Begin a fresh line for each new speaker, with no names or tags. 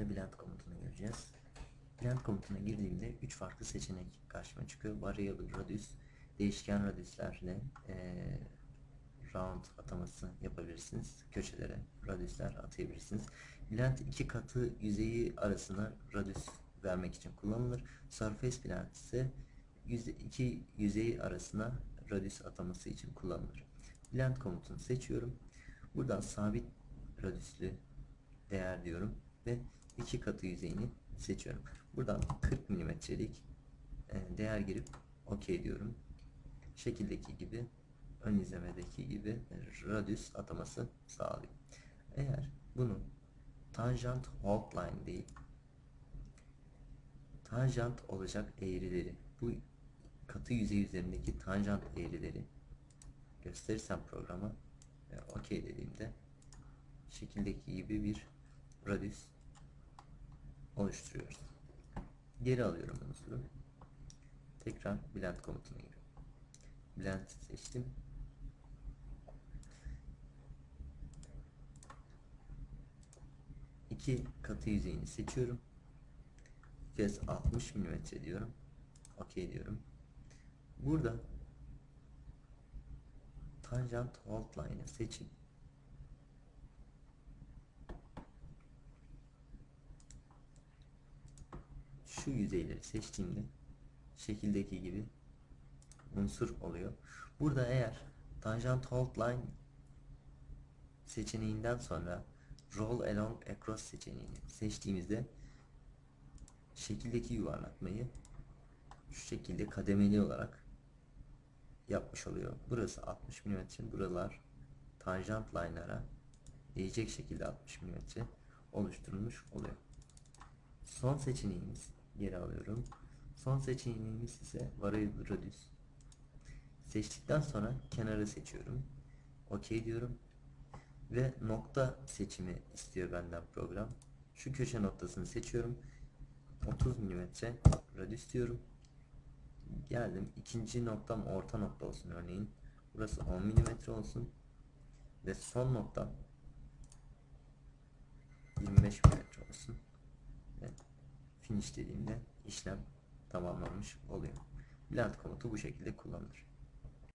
bölümünde blend komutunu göreceğiz. Blend komutuna girdiğimde 3 farklı seçenek karşıma çıkıyor. Variable radius, değişken radiuslerle eee round ataması yapabilirsiniz. Köşelere radiusler atayabilirsiniz. Blend iki katı yüzeyi arasına radius vermek için kullanılır. Surface blend ise yüze, iki yüzeyi arasına radius ataması için kullanılır. Blend komutunu seçiyorum. Buradan sabit radiuslu değer diyorum ve iki katı yüzeyini seçiyorum. Buradan 40 milimetrelik e, değer girip OK diyorum. Şekildeki gibi ön izlemedeki gibi radius ataması sağlıyor. Eğer bunu tanjant line değil tanjant olacak eğrileri bu katı yüzey üzerindeki tanjant eğrileri gösterirsem programa ve OK dediğimde şekildeki gibi bir radius oluşturuyoruz. Geri alıyorum unsuru. Tekrar blend komutuna giriyorum. Blend seçtim. İki katı yüzeyini seçiyorum. Kez 60 mm diyorum. OK diyorum. Burada tanjant hold line'ı seçip şu yüzeyleri seçtiğimde şekildeki gibi unsur oluyor. Burada eğer tangent hold line seçeneğinden sonra roll along across seçeneğini seçtiğimizde şekildeki yuvarlatmayı şu şekilde kademeli olarak yapmış oluyor. Burası 60 mm, buralar tanjant line'lara değecek şekilde 60 mm oluşturulmuş oluyor. Son seçeneğimiz geri alıyorum. Son seçeneğimiz ise variable radius. Seçtikten sonra kenarı seçiyorum. OK diyorum. Ve nokta seçimi istiyor benden program. Şu köşe noktasını seçiyorum. 30 mm radius diyorum. Geldim. İkinci noktam orta nokta olsun örneğin. Burası 10 mm olsun. Ve son noktam 25 mm olsun. Finish dediğimde işlem tamamlanmış oluyor. Blend komutu bu şekilde kullanılır.